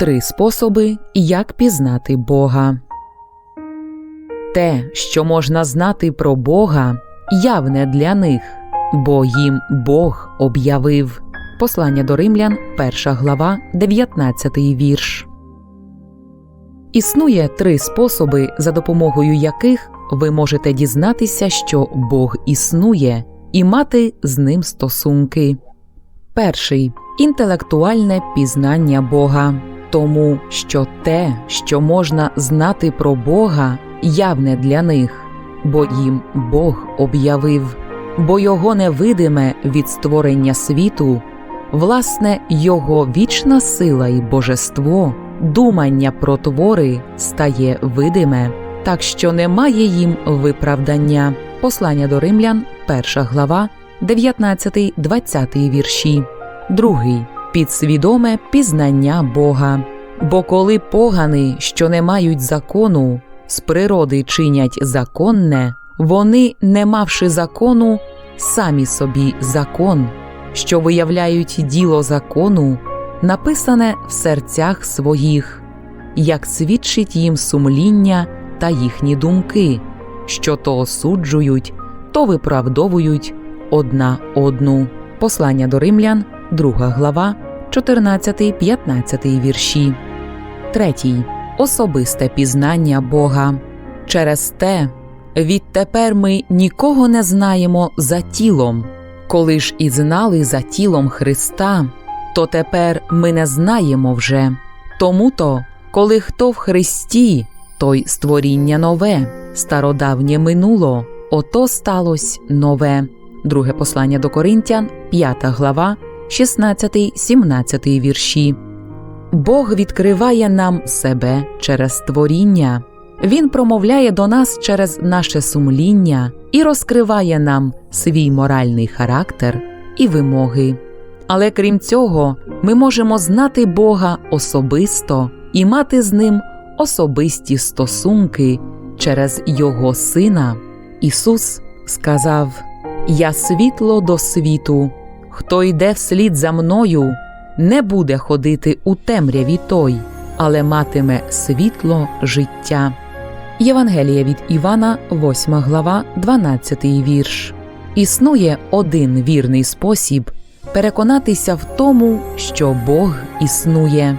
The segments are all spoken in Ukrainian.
Три способи, як пізнати Бога. Те, що можна знати про Бога, явне для них, бо їм Бог об'явив. Послання до римлян, 1 глава, 19 вірш. Існує три способи, за допомогою яких ви можете дізнатися, що Бог існує, і мати з ним стосунки. Перший інтелектуальне пізнання Бога, тому що те, що можна знати про Бога, явне для них, бо їм Бог об'явив, бо його невидиме від створення світу, власне, його вічна сила і божество, думання про твори стає видиме, так що немає їм виправдання. Послання до римлян, 1 глава, 19-20 вірші. Другий підсвідоме пізнання Бога. Бо коли погани, що не мають закону, з природи чинять законне, вони, не мавши закону, самі собі закон, що виявляють діло закону, написане в серцях своїх, як свідчить їм сумління та їхні думки, що то осуджують, то виправдовують одна одну. Послання до римлян, 2 глава, 14-15 вірші. Третій особисте пізнання Бога. Через те, відтепер ми нікого не знаємо за тілом. Коли ж і знали за тілом Христа, то тепер ми не знаємо вже. Тому то, коли хто в Христі, той створіння нове, стародавнє минуло, ото сталось нове. Друге послання до Коринтян, 5 глава, 16-17 вірші. Бог відкриває нам себе через творіння. Він промовляє до нас через наше сумління і розкриває нам свій моральний характер і вимоги. Але крім цього, ми можемо знати Бога особисто і мати з ним особисті стосунки через Його Сина. Ісус сказав: Я світло до світу, хто йде вслід за мною, не буде ходити у темряві той, але матиме світло життя. Євангелія від Івана, 8 глава, 12 вірш. Існує один вірний спосіб переконатися в тому, що Бог існує,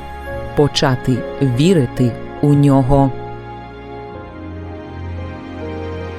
почати вірити у нього.